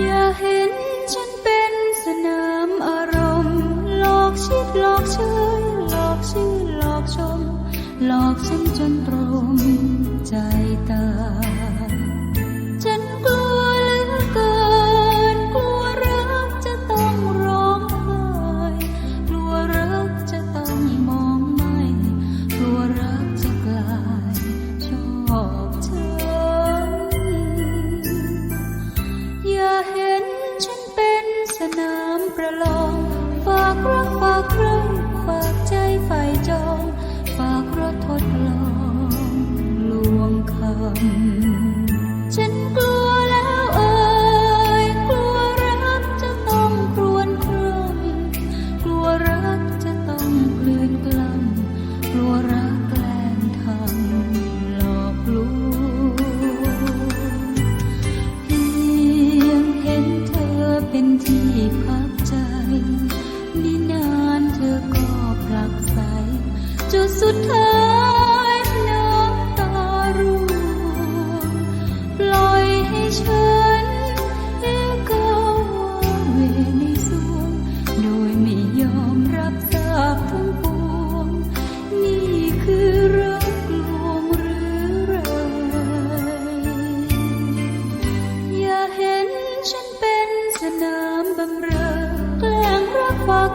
อย่าเห็นฉันเป็นสนามอารมณ์หลอกชิดหลอกเชยหลอกชื่อหลอกชม หลอกฉันจนตรมใจตา นามประลอง ฝากรักฝากใครฝาก สุดท้ายน้ำตาร่วงปล่อยให้ฉันเอโกเวในสวงโดยไม่ยอมรับทราบทั้งปวง นี่คือรักลวงหรือไร อย่าเห็นฉันเป็นสนามบำเรอแกล้งรักฝาก